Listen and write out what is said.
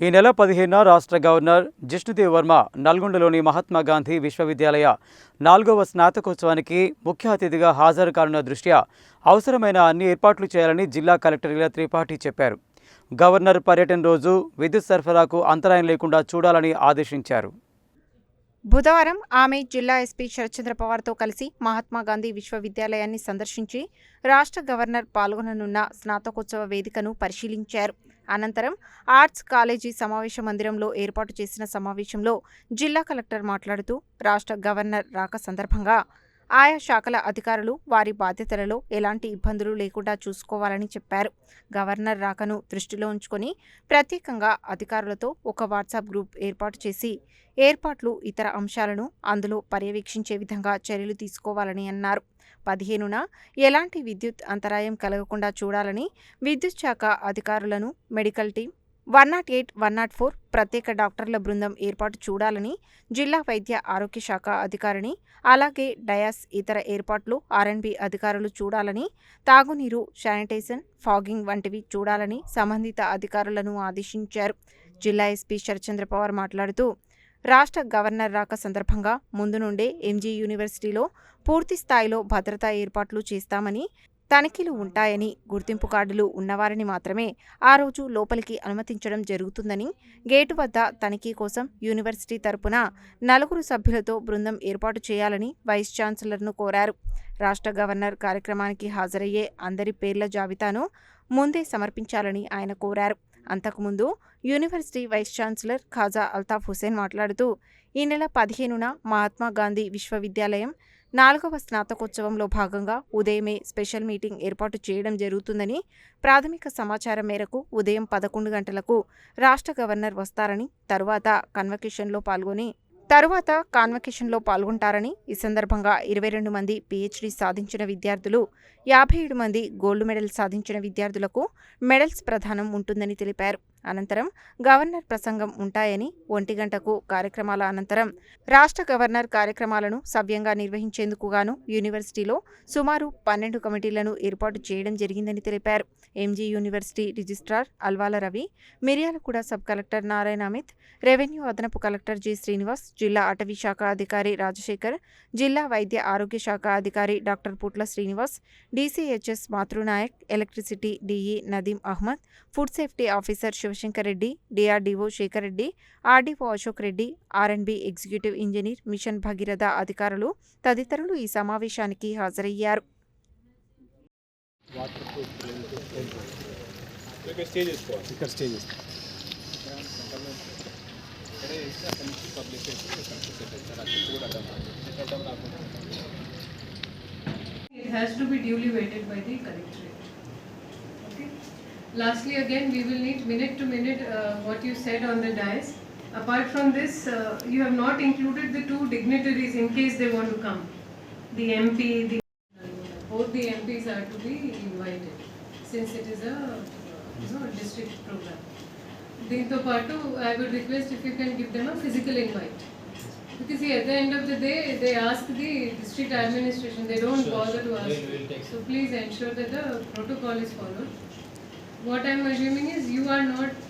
ఈ నెల పదిహేనున రాష్ట్ర గవర్నర్ జిష్ణుదేవ్ వర్మ నల్గొండలోని మహాత్మా గాంధీ విశ్వవిద్యాలయ నాలుగవ స్నాతకోత్సవానికి ముఖ్య అతిథిగా హాజరు కానున్న దృష్ట్యా అవసరమైన అన్ని ఏర్పాట్లు చేయాలని జిల్లా కలెక్టర్ ఇలా త్రిపాఠి చెప్పారు. గవర్నర్ పర్యటన రోజు విద్యుత్ సరఫరాకు అంతరాయం లేకుండా చూడాలని ఆదేశించారు. బుధవారం ఆమె జిల్లా ఎస్పీ శరత్చంద్ర పవార్తో కలిసి మహాత్మాగాంధీ విశ్వవిద్యాలయాన్ని సందర్శించి రాష్ట్ర గవర్నర్ పాల్గొననున్న స్నాతకోత్సవ వేదికను పరిశీలించారు. అనంతరం ఆర్ట్స్ కాలేజీ సమావేశ మందిరంలో ఏర్పాటు చేసిన సమావేశంలో జిల్లా కలెక్టర్ మాట్లాడుతూ రాష్ట్ర గవర్నర్ రాక సందర్భంగా ఆయా శాఖల అధికారులు వారి బాధ్యతలలో ఎలాంటి ఇబ్బందులు లేకుండా చూసుకోవాలని చెప్పారు. గవర్నర్ రాకను దృష్టిలో ఉంచుకొని ప్రత్యేకంగా అధికారులతో ఒక వాట్సాప్ గ్రూప్ ఏర్పాటు చేసి ఏర్పాట్లు ఇతర అంశాలను అందులో పర్యవేక్షించే విధంగా చర్యలు తీసుకోవాలని అన్నారు. పదిహేనున ఎలాంటి విద్యుత్ అంతరాయం కలగకుండా చూడాలని విద్యుత్ శాఖ అధికారులను medical team one not eight one not four ప్రత్యేక డాక్టర్ల బృందం ఏర్పాటు చూడాలని జిల్లా వైద్య ఆరోగ్య శాఖ అధికారిని అలాగే డయాస్ ఇతర ఏర్పాట్లు ఆర్ఎన్బి అధికారులు చూడాలని తాగునీరు శానిటైజేషన్ ఫాగింగ్ వంటివి చూడాలని సంబంధిత అధికారులను ఆదేశించారు. జిల్లా ఎస్పీ శరచంద్ర పవార్ మాట్లాడుతూ రాష్ట్ర గవర్నర్ రాక సందర్భంగా ముందు నుండే ఎంజీ యూనివర్సిటీలో పూర్తి స్థాయిలో భద్రతా ఏర్పాట్లు చేస్తామని తనిఖీలు ఉంటాయని గుర్తింపు కార్డులు ఉన్నవారిని మాత్రమే ఆ రోజు లోపలికి అనుమతించడం జరుగుతుందని గేటు వద్ద తనిఖీ కోసం యూనివర్సిటీ తరపున నలుగురు సభ్యులతో బృందం ఏర్పాటు చేయాలని వైస్ ఛాన్సలర్ను కోరారు. రాష్ట్ర గవర్నర్ కార్యక్రమానికి హాజరయ్యే అందరి పేర్ల జాబితాను ముందే సమర్పించాలని ఆయన కోరారు. అంతకుముందు university vice chancellor Khaja Altaf Hussain మాట్లాడుతూ ఈ నెల పదిహేనున మహాత్మా గాంధీ విశ్వవిద్యాలయం నాలుగవ స్నాతకోత్సవంలో భాగంగా ఉదయమే స్పెషల్ మీటింగ్ ఏర్పాటు చేయడం జరుగుతుందని ప్రాథమిక సమాచారం మేరకు ఉదయం పదకొండు గంటలకు రాష్ట్ర గవర్నర్ వస్తారని తరువాత కన్వకేషన్లో పాల్గొని తరువాత కాన్వకేషన్లో పాల్గొంటారని ఈ సందర్భంగా ఇరవై రెండు మంది పీహెచ్డీ సాధించిన విద్యార్థులు యాభై ఏడు మంది గోల్డ్ మెడల్ సాధించిన విద్యార్థులకు మెడల్స్ ప్రధానం ఉంటుందని తెలిపారు. అనంతరం గవర్నర్ ప్రసంగం ఉంటాయని ఒంటి గంటకు కార్యక్రమాల అనంతరం రాష్ట్ర గవర్నర్ కార్యక్రమాలను సవ్యంగా నిర్వహించేందుకు గాను యూనివర్సిటీలో సుమారు పన్నెండు కమిటీలను ఏర్పాటు చేయడం జరిగిందని తెలిపారు. MG university registrar Alwala Ravi Miryalaguda sub collector Narayana Amit revenue అదనపు కలెక్టర్ జి శ్రీనివాస్ జిల్లా అటవీ శాఖ అధికారి రాజశేఖర్ జిల్లా వైద్య ఆరోగ్య శాఖ అధికారి doctor Putla Srinivas DCHS Matrunayak electricity DE Nadeem Ahmed food safety officer Shivashankar Reddy DRDO Shekar Reddy RDO Ashok Reddy RNB executive engineer mission Bhagiratha అధికారులు తదితరులు ఈ సమావేశానికి హాజరయ్యారు It has to be duly weighted by the collectorate. Lastly, again, we will need minute to minute uh, what you said on the dais. Apart from this, uh, you have not included the two dignitaries in case they want to come. The MP, the both the MPs are to be invited since it is a uh, you know, district program. Dinto Patu, I would request if you can give them a physical invite. Because see, at the end of the day, they ask the district administration, they don't sure, bother to ask. So please ensure that the protocol is followed. What I am assuming is you are not putting